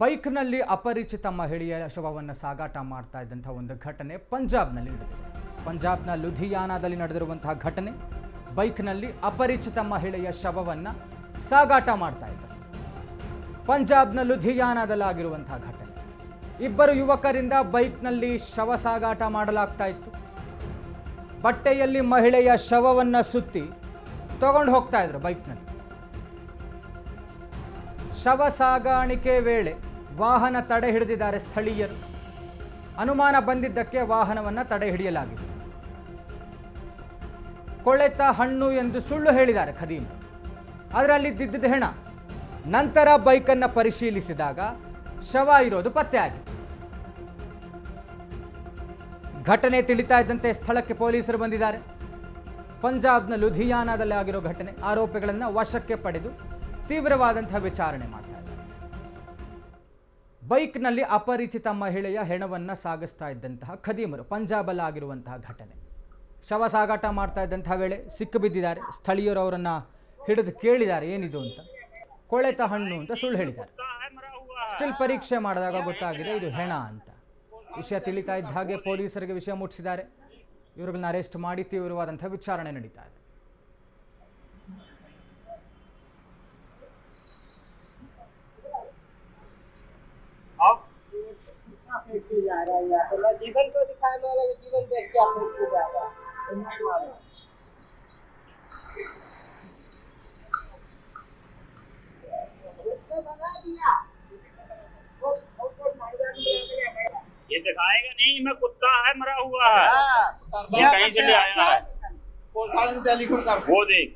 ಬೈಕ್ನಲ್ಲಿ ಅಪರಿಚಿತ ಮಹಿಳೆಯ ಶವವನ್ನು ಸಾಗಾಟ ಮಾಡ್ತಾ ಇದ್ದಂಥ ಒಂದು ಘಟನೆ ಪಂಜಾಬ್ನಲ್ಲಿ ನಡೆದಿದೆ. ಪಂಜಾಬ್ನ ಲುಧಿಯಾನದಲ್ಲಿ ನಡೆದಿರುವಂತಹ ಘಟನೆ, ಬೈಕ್ನಲ್ಲಿ ಅಪರಿಚಿತ ಮಹಿಳೆಯ ಶವವನ್ನು ಸಾಗಾಟ ಮಾಡ್ತಾ ಇದ್ದರು. ಪಂಜಾಬ್ನ ಲುಧಿಯಾನಾದಲ್ಲಾಗಿರುವಂತಹ ಘಟನೆ. ಇಬ್ಬರು ಯುವಕರಿಂದ ಬೈಕ್ನಲ್ಲಿ ಶವ ಸಾಗಾಟ ಮಾಡಲಾಗ್ತಾ ಇತ್ತು. ಬಟ್ಟೆಯಲ್ಲಿ ಮಹಿಳೆಯ ಶವವನ್ನು ಸುತ್ತಿ ತಗೊಂಡು ಹೋಗ್ತಾ ಇದ್ರು ಬೈಕ್ನಲ್ಲಿ. ಶವ ಸಾಗಾಣಿಕೆ ವೇಳೆ ವಾಹನ ತಡೆ ಹಿಡಿದಿದ್ದಾರೆ ಸ್ಥಳೀಯರು. ಅನುಮಾನ ಬಂದಿದ್ದಕ್ಕೆ ವಾಹನವನ್ನು ತಡೆ ಹಿಡಿಯಲಾಗಿದೆ. ಕೊಳೆತ ಹಣ್ಣು ಎಂದು ಸುಳ್ಳು ಹೇಳಿದ್ದಾರೆ ಖದೀಮ್. ಅದರಲ್ಲಿ ದಿದ್ದಿದ ಹೆಣ. ನಂತರ ಬೈಕನ್ನು ಪರಿಶೀಲಿಸಿದಾಗ ಶವ ಇರೋದು ಪತ್ತೆಯಾಗಿದೆ ಘಟನೆ ತಿಳಿತಾ ಇದ್ದಂತೆ ಸ್ಥಳಕ್ಕೆ ಪೊಲೀಸರು ಬಂದಿದ್ದಾರೆ. ಪಂಜಾಬ್ನ ಲುಧಿಯಾನಾದಲ್ಲಿ ಆಗಿರೋ ಘಟನೆ. ಆರೋಪಿಗಳನ್ನು ವಶಕ್ಕೆ ಪಡೆದು ತೀವ್ರವಾದಂತಹ ವಿಚಾರಣೆ ಮಾಡ್ತಾ ಇದ್ದಾರೆ. ಬೈಕ್ನಲ್ಲಿ ಅಪರಿಚಿತ ಮಹಿಳೆಯ ಹೆಣವನ್ನು ಸಾಗಿಸ್ತಾ ಇದ್ದಂತಹ ಖದೀಮರು, ಪಂಜಾಬಲ್ಲಿ ಆಗಿರುವಂತಹ ಘಟನೆ. ಶವ ಸಾಗಾಟ ಮಾಡ್ತಾ ಇದ್ದಂತಹ ವೇಳೆ ಸಿಕ್ಕು ಬಿದ್ದಿದ್ದಾರೆ ಸ್ಥಳೀಯರು ಅವರನ್ನು ಹಿಡಿದು ಕೇಳಿದ್ದಾರೆ, ಏನಿದು ಅಂತ. ಕೊಳೆತ ಹಣ್ಣು ಅಂತ ಸುಳ್ಳು ಹೇಳಿದ್ದಾರೆ. ಸ್ಟಿಲ್ ಪರೀಕ್ಷೆ ಮಾಡಿದಾಗ ಗೊತ್ತಾಗಿದೆ, ಇದು ಹೆಣ ಅಂತ. ವಿಷಯ ತಿಳಿತಾ ಇದ್ದ ಹಾಗೆ ಪೊಲೀಸರಿಗೆ ವಿಷಯ ಮುಟ್ಟಿಸಿದ್ದಾರೆ. ಇವರುಗಳನ್ನ ಅರೆಸ್ಟ್ ಮಾಡಿ ತೀವ್ರವಾದಂಥ ವಿಚಾರಣೆ ನಡೀತಾ ಇದೆ. फेंके जा रहा है यहाँ पे मैं जीवन को दिखाने वाला ये जीवन देख के आप जा रहा है। नहीं मालूम उसने बना दिया। वो उसको मर जाने ये दिखाएगा नहीं मैं कुत्ता है मरा हुआ है। हाँ ये कहीं से ले आया है। वो देख।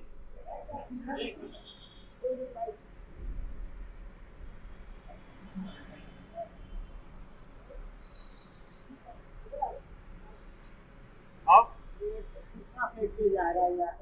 गुजारा हुआ है